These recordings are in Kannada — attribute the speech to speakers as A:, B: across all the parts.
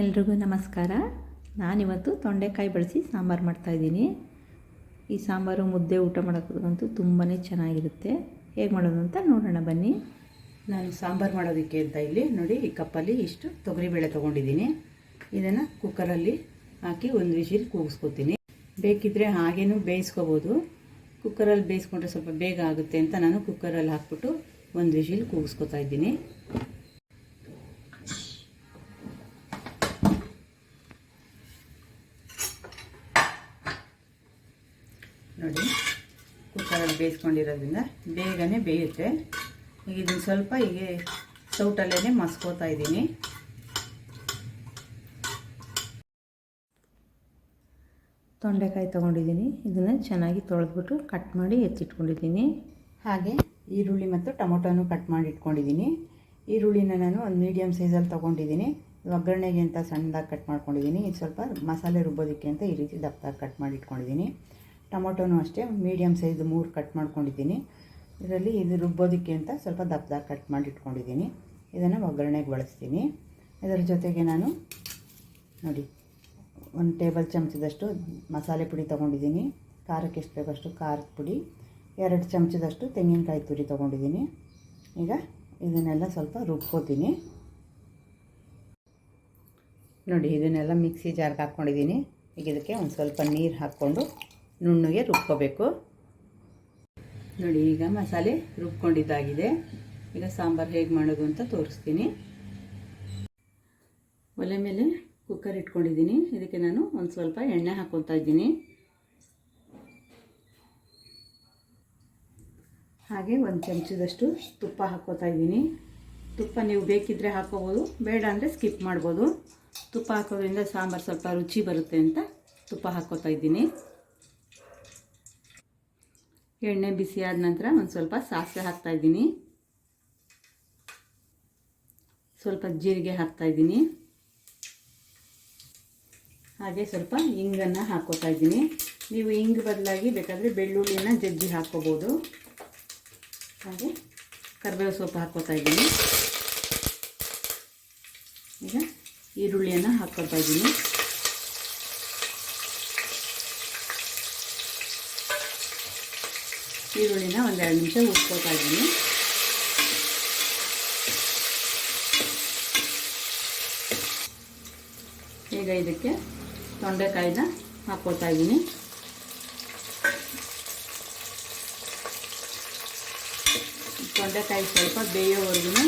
A: ಎಲ್ರಿಗೂ ನಮಸ್ಕಾರ. ನಾನಿವತ್ತು ತೊಂಡೆಕಾಯಿ ಬಳಸಿ ಸಾಂಬಾರು ಮಾಡ್ತಾಯಿದ್ದೀನಿ ಈ ಸಾಂಬಾರು ಮುದ್ದೆ ಊಟ ಮಾಡೋಕ್ಕಂತೂ ತುಂಬಾ ಚೆನ್ನಾಗಿರುತ್ತೆ. ಹೇಗೆ ಮಾಡೋದು ಅಂತ ನೋಡೋಣ, ಬನ್ನಿ.
B: ನಾನು ಸಾಂಬಾರು ಮಾಡೋದಕ್ಕೆ ಅಂತ ಇಲ್ಲಿ ನೋಡಿ, ಈ ಕಪ್ಪಲ್ಲಿ ಇಷ್ಟು ತೊಗರಿಬೇಳೆ ತೊಗೊಂಡಿದ್ದೀನಿ. ಇದನ್ನು ಕುಕ್ಕರಲ್ಲಿ ಹಾಕಿ ಒಂದು ವಿಷಿಲ್ ಕೂಗಿಸ್ಕೊತೀನಿ. ಬೇಕಿದ್ದರೆ ಹಾಗೇನೂ ಬೇಯಿಸ್ಕೋಬೋದು. ಕುಕ್ಕರಲ್ಲಿ ಬೇಯಿಸ್ಕೊಂಡ್ರೆ ಸ್ವಲ್ಪ ಬೇಗ ಆಗುತ್ತೆ ಅಂತ ನಾನು ಕುಕ್ಕರಲ್ಲಿ ಹಾಕ್ಬಿಟ್ಟು ಒಂದು ವಿಷಿಲ್ ಕೂಗಿಸ್ಕೊತಾ ಇದ್ದೀನಿ ನೋಡಿ ಕುಕ್ಕರಲ್ಲಿ ಬೇಯಿಸ್ಕೊಂಡಿರೋದ್ರಿಂದ ಬೇಗನೆ ಬೇಯುತ್ತೆ. ಈಗ ಇದನ್ನು ಸ್ವಲ್ಪ ಹೀಗೆ ಸೌಟಲ್ಲೇ ಮಸ್ಕೋತಾ ಇದ್ದೀನಿ.
A: ತೊಂಡೆಕಾಯಿ ತೊಗೊಂಡಿದ್ದೀನಿ. ಇದನ್ನು ಚೆನ್ನಾಗಿ ತೊಳೆದ್ಬಿಟ್ಟು ಕಟ್ ಮಾಡಿ ಎತ್ತಿಟ್ಕೊಂಡಿದ್ದೀನಿ
B: ಹಾಗೆ ಈರುಳ್ಳಿ ಮತ್ತು ಟೊಮೊಟೊನು ಕಟ್ ಮಾಡಿ ಇಟ್ಕೊಂಡಿದ್ದೀನಿ. ಈರುಳ್ಳಿನ ನಾನು ಒಂದು ಮೀಡಿಯಮ್ ಸೈಜಲ್ಲಿ ತೊಗೊಂಡಿದ್ದೀನಿ. ಒಗ್ಗರಣೆಗೆ ಅಂತ ಸಣ್ಣದಾಗಿ ಕಟ್ ಮಾಡ್ಕೊಂಡಿದ್ದೀನಿ. ಇದು ಸ್ವಲ್ಪ ಮಸಾಲೆ ರುಬ್ಬೋದಕ್ಕೆ ಅಂತ ಈ ರೀತಿ ದಪ್ಪದಾಗಿ ಕಟ್ ಮಾಡಿ ಇಟ್ಕೊಂಡಿದ್ದೀನಿ. ಟೊಮೊಟೊನೂ ಅಷ್ಟೇ ಮೀಡಿಯಮ್ ಸೈಜ್ ಮೂರು ಕಟ್ ಮಾಡ್ಕೊಂಡಿದ್ದೀನಿ. ಇದರಲ್ಲಿ ಇದು ರುಬ್ಬೋದಕ್ಕೆ ಅಂತ ಸ್ವಲ್ಪ ದಪ್ಪದಾಗಿ ಕಟ್ ಮಾಡಿ ಇಟ್ಕೊಂಡಿದ್ದೀನಿ ಇದನ್ನು ಒಗ್ಗರಣೆಗೆ ಬಳಸ್ತೀನಿ. ಇದರ ಜೊತೆಗೆ ನಾನು, ನೋಡಿ, ಒಂದು ಟೇಬಲ್ ಚಮಚದಷ್ಟು ಮಸಾಲೆ ಪುಡಿ ತೊಗೊಂಡಿದ್ದೀನಿ. ಖಾರಕ್ಕೆ ಎಷ್ಟು ಬೇಕಷ್ಟು ಖಾರದ ಪುಡಿ. ಎರಡು ಚಮಚದಷ್ಟು ತೆಂಗಿನಕಾಯಿ ತುರಿ ತೊಗೊಂಡಿದ್ದೀನಿ. ಈಗ ಇದನ್ನೆಲ್ಲ ಸ್ವಲ್ಪ ರುಬ್ಕೋತೀನಿ. ನೋಡಿ, ಇದನ್ನೆಲ್ಲ ಮಿಕ್ಸಿ ಜಾರ್ಗೆ ಹಾಕ್ಕೊಂಡಿದ್ದೀನಿ. ಈಗ ಇದಕ್ಕೆ ಒಂದು ಸ್ವಲ್ಪ ನೀರು ಹಾಕ್ಕೊಂಡು ನುಣ್ಣಗೆ ರುಬ್ಕೋಬೇಕು. ನೋಡಿ, ಈಗ ಮಸಾಲೆ ರುಬ್ಕೊಂಡಿದ್ದಾಗಿದೆ. ಈಗ ಸಾಂಬಾರು ಹೇಗೆ ಮಾಡೋದು ಅಂತ ತೋರಿಸ್ತೀನಿ. ಒಲೆ ಮೇಲೆ ಕುಕ್ಕರ್ ಇಟ್ಕೊಂಡಿದ್ದೀನಿ. ಇದಕ್ಕೆ ನಾನು ಒಂದು ಸ್ವಲ್ಪ ಎಣ್ಣೆ ಹಾಕ್ಕೊತಾ ಇದ್ದೀನಿ. ಹಾಗೆ ಒಂದು ಚಮಚದಷ್ಟು ತುಪ್ಪ ಹಾಕ್ಕೋತಾ ಇದ್ದೀನಿ. ತುಪ್ಪ ನೀವು ಬೇಕಿದ್ದರೆ ಹಾಕ್ಕೋಬೋದು, ಬೇಡ ಅಂದರೆ ಸ್ಕಿಪ್ ಮಾಡ್ಬೋದು. ತುಪ್ಪ ಹಾಕೋದ್ರಿಂದ ಸಾಂಬಾರು ಸ್ವಲ್ಪ ರುಚಿ ಬರುತ್ತೆ ಅಂತ ತುಪ್ಪ ಹಾಕ್ಕೋತಾ ಇದ್ದೀನಿ. ಎಣ್ಣೆ ಬಿಸಿ ಆದ ನಂತರ ಒಂದು ಸ್ವಲ್ಪ ಸಾಸಿವೆ ಹಾಕ್ತಾಯಿದ್ದೀನಿ ಸ್ವಲ್ಪ ಜೀರಿಗೆ ಹಾಕ್ತಾಯಿದ್ದೀನಿ ಹಾಗೆ ಸ್ವಲ್ಪ ಇಂಗನ್ನು ಹಾಕ್ಕೋತಾ ಇದ್ದೀನಿ. ನೀವು ಇಂಗ್ ಬದಲಾಗಿ ಬೇಕಾದರೆ ಬೆಳ್ಳುಳ್ಳಿನ ಜಜ್ಜಿ ಹಾಕ್ಕೋಬೋದು ಹಾಗೆ ಕರಿಬೇವು ಸೊಪ್ಪು ಹಾಕ್ಕೋತಾ ಇದ್ದೀನಿ. ಈಗ ಈರುಳ್ಳಿಯನ್ನು ಹಾಕ್ಕೊಳ್ತಾ ಇದ್ದೀನಿ. ಈರುಳ್ಳಿನ ಒಂದೆರಡು ನಿಮಿಷ ಉಟ್ಕೋತಾ ಇದ್ದೀನಿ. ಈಗ ಇದಕ್ಕೆ ತೊಂಡೆಕಾಯಿನ ಹಾಕ್ಕೋತಾ ಇದ್ದೀನಿ. ತೊಂಡೆಕಾಯಿ ಸ್ವಲ್ಪ ಬೇಯೋವರೆಗೂ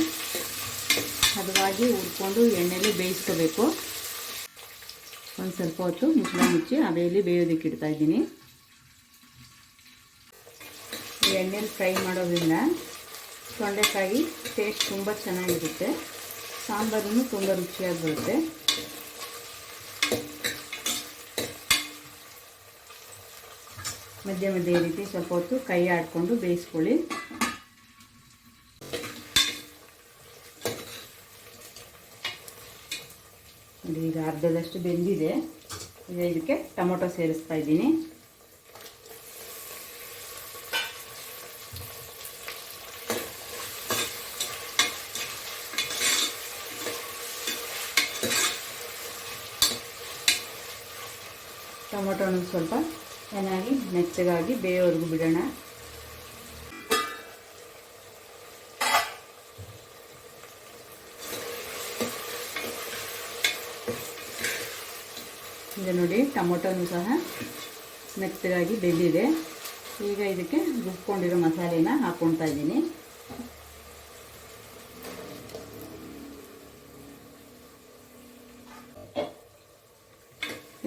B: ಹದವಾಗಿ ಹುರ್ಕೊಂಡು ಎಣ್ಣೆಲಿ ಬೇಯಿಸ್ಕೋಬೇಕು. ಒಂದು ಸ್ವಲ್ಪ ಹೊತ್ತು ಮುಚ್ಚಳ ಮುಚ್ಚಿ ಅವೆಯಲ್ಲಿ ಬೇಯೋದಕ್ಕೆ ಇಡ್ತಾ ಇದ್ದೀನಿ. ಎಣ್ಣೆಲಿ ಫ್ರೈ ಮಾಡೋದ್ರಿಂದ ತೊಂಡೆಕಾಯಿ ಟೇಸ್ಟ್ ತುಂಬ ಚೆನ್ನಾಗಿರುತ್ತೆ. ಸಾಂಬಾರು ತುಂಬ ರುಚಿಯಾಗಿ ಬರುತ್ತೆ. ಮಧ್ಯ ಮಧ್ಯೆ ರೀತಿ ಸ್ವಲ್ಪ ಹೊತ್ತು ಕೈ ಆಡಿಕೊಂಡು ಬೇಯಿಸ್ಕೊಳ್ಳಿ. ಈಗ ಅರ್ಧದಷ್ಟು ಬೆಂದಿದೆ. ಇದಕ್ಕೆ ಟೊಮೊಟೊ ಸೇರಿಸ್ತಾ ಇದ್ದೀನಿ. ಟೊಮೊಟೊನ ಸ್ವಲ್ಪ ಚೆನ್ನಾಗಿ ಮೆಚ್ಚಗಾಗಿ ಬೇಯೋವರೆಗೂ ಬಿಡೋಣ. ಈಗ ನೋಡಿ ಟೊಮೊಟೊನು ಸಹ ಮೆತ್ತಗಾಗಿ ಬೆಂದಿದೆ. ಈಗ ಇದಕ್ಕೆ ರುಬ್ಕೊಂಡಿರೋ ಮಸಾಲೆನ ಹಾಕ್ಕೊಳ್ತಾ ಇದ್ದೀನಿ.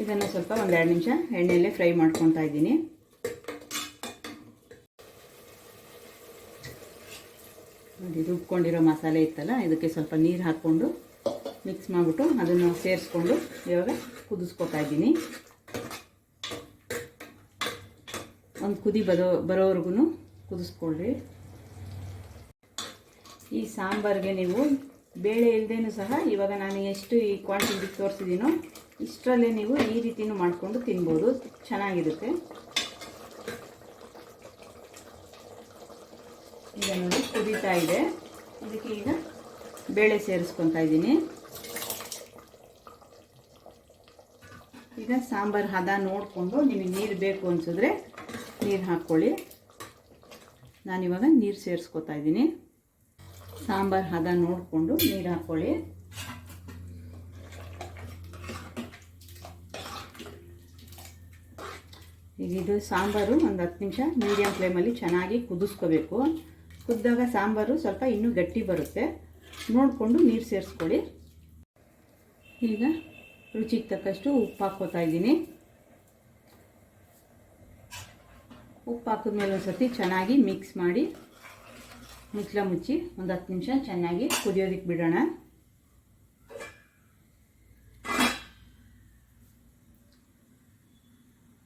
B: ಇದನ್ನು ಸ್ವಲ್ಪ ಒಂದು ಎರಡು ನಿಮಿಷ ಎಣ್ಣೆಯಲ್ಲೇ ಫ್ರೈ ಮಾಡ್ಕೊತಾ ಇದ್ದೀನಿ. ನೋಡಿ ರುಬ್ಕೊಂಡಿರೋ ಮಸಾಲೆ ಇತ್ತಲ್ಲ, ಇದಕ್ಕೆ ಸ್ವಲ್ಪ ನೀರು ಹಾಕ್ಕೊಂಡು ಮಿಕ್ಸ್ ಮಾಡಿಬಿಟ್ಟು ಅದನ್ನು ಸೇರಿಸ್ಕೊಂಡು ಇವಾಗ ಕುದಿಸ್ಕೊತಾ ಇದ್ದೀನಿ. ಒಂದು ಕುದಿ ಬರೋ ಬರೋವರೆಗೂ ಕುದಿಸ್ಕೊಳ್ರಿ. ಈ ಸಾಂಬಾರಿಗೆ ನೀವು ಬೇಳೆ ಇಲ್ಲದೇನೂ ಸಹ ಇವಾಗ ನಾನು ಎಷ್ಟು ಈ ಕ್ವಾಂಟಿಟಿ ತೋರಿಸಿದ್ದೀನೋ ಇಷ್ಟರಲ್ಲೇ ನೀವು ಈ ರೀತಿಯೂ ಮಾಡಿಕೊಂಡು ತಿನ್ಬೋದು. ಚೆನ್ನಾಗಿರುತ್ತೆ. ಈಗ ನೋಡಿ ಕುದೀತಾ ಇದೆ. ಇದಕ್ಕೆ ಈಗ ಬೇಳೆ ಸೇರಿಸ್ಕೊತಾ ಇದ್ದೀನಿ. ಈಗ ಸಾಂಬಾರು ಹದ ನೋಡಿಕೊಂಡು ನಿಮಗೆ ನೀರು ಬೇಕು ಅನಿಸಿದ್ರೆ ನೀರು ಹಾಕ್ಕೊಳ್ಳಿ. ನಾನಿವಾಗ ನೀರು ಸೇರಿಸ್ಕೊತಾ ಇದ್ದೀನಿ. ಸಾಂಬಾರು ಹದ ನೋಡಿಕೊಂಡು ನೀರು ಹಾಕ್ಕೊಳ್ಳಿ. ಈಗ ಇದು ಸಾಂಬಾರು ಒಂದು ಹತ್ತು ನಿಮಿಷ ಮೀಡಿಯಮ್ ಫ್ಲೇಮಲ್ಲಿ ಚೆನ್ನಾಗಿ ಕುದಿಸ್ಕೋಬೇಕು. ಕುದ್ದಾಗ ಸಾಂಬಾರು ಸ್ವಲ್ಪ ಇನ್ನೂ ಗಟ್ಟಿ ಬರುತ್ತೆ. ನೋಡಿಕೊಂಡು ನೀರು ಸೇರಿಸ್ಕೊಳ್ಳಿ. ಈಗ ರುಚಿಗೆ ತಕ್ಕಷ್ಟು ಉಪ್ಪು ಹಾಕ್ಕೋತಾ ಇದ್ದೀನಿ. ಉಪ್ಪು ಹಾಕಿದ್ಮೇಲೆ ಒಂದು ಸರ್ತಿ ಚೆನ್ನಾಗಿ ಮಿಕ್ಸ್ ಮಾಡಿ ಮುಚ್ಚಳ ಮುಚ್ಚಿ ಒಂದು ಹತ್ತು ನಿಮಿಷ ಚೆನ್ನಾಗಿ ಕುದಿಯೋದಕ್ಕೆ ಬಿಡೋಣ.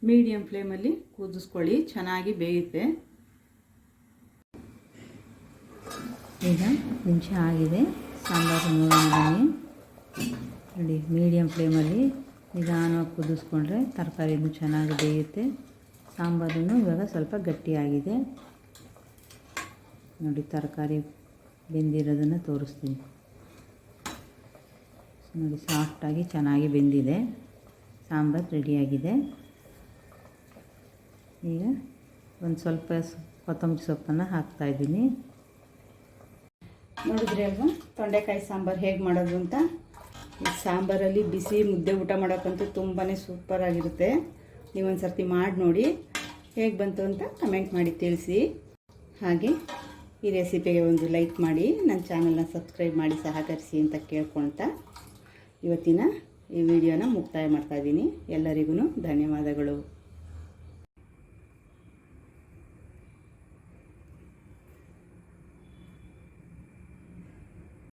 B: ಮೀಡಿಯಮ್ ಫ್ಲೇಮಲ್ಲಿ ಕುದಿಸ್ಕೊಳ್ಳಿ, ಚೆನ್ನಾಗಿ ಬೇಯುತ್ತೆ.
A: ಈಗ ನಿಮಿಷ ಆಗಿದೆ, ಸಾಂಬಾರು ಬನ್ನಿ. ನೋಡಿ ಮೀಡಿಯಮ್ ಫ್ಲೇಮಲ್ಲಿ ನಿಧಾನವಾಗಿ ಕುದಿಸ್ಕೊಂಡ್ರೆ ತರಕಾರಿನೂ ಚೆನ್ನಾಗಿ ಬೇಯುತ್ತೆ. ಸಾಂಬಾರು ಇವಾಗ ಸ್ವಲ್ಪ ಗಟ್ಟಿಯಾಗಿದೆ. ನೋಡಿ, ತರಕಾರಿ ಬೆಂದಿರೋದನ್ನು ತೋರಿಸ್ತೀನಿ. ನೋಡಿ ಸಾಫ್ಟಾಗಿ ಚೆನ್ನಾಗಿ ಬೆಂದಿದೆ. ಸಾಂಬಾರು ರೆಡಿಯಾಗಿದೆ ಈಗ ಒಂದು ಸ್ವಲ್ಪ ಕೊತ್ತಂಬರಿ ಸೊಪ್ಪನ್ನು ಹಾಕ್ತಾಯಿದ್ದೀನಿ
B: ನೋಡಿದ್ರಿ ಅಲ್ವಾ? ತೊಂಡೆಕಾಯಿ ಸಾಂಬಾರು ಹೇಗೆ ಮಾಡೋದು ಅಂತ? ಈ ಸಾಂಬಾರಲ್ಲಿ ಬಿಸಿ ಮುದ್ದೆ ಊಟ ಮಾಡೋಕ್ಕಂತೂ ತುಂಬಾ ಸೂಪರಾಗಿರುತ್ತೆ ನೀವೊಂದು ಸರ್ತಿ ಮಾಡಿ ನೋಡಿ. ಹೇಗೆ ಬಂತು ಅಂತ ಕಮೆಂಟ್ ಮಾಡಿ ತಿಳಿಸಿ. ಹಾಗೆ ಈ ರೆಸಿಪಿಗೆ ಒಂದು ಲೈಕ್ ಮಾಡಿ ನನ್ನ ಚಾನಲ್ನ ಸಬ್ಸ್ಕ್ರೈಬ್ ಮಾಡಿ ಸಹಕರಿಸಿ ಅಂತ ಕೇಳ್ಕೊಳ್ತಾ ಇವತ್ತಿನ ಈ ವಿಡಿಯೋನ ಮುಕ್ತಾಯ ಮಾಡ್ತಾಯಿದ್ದೀನಿ ಎಲ್ಲರಿಗೂ ಧನ್ಯವಾದಗಳು.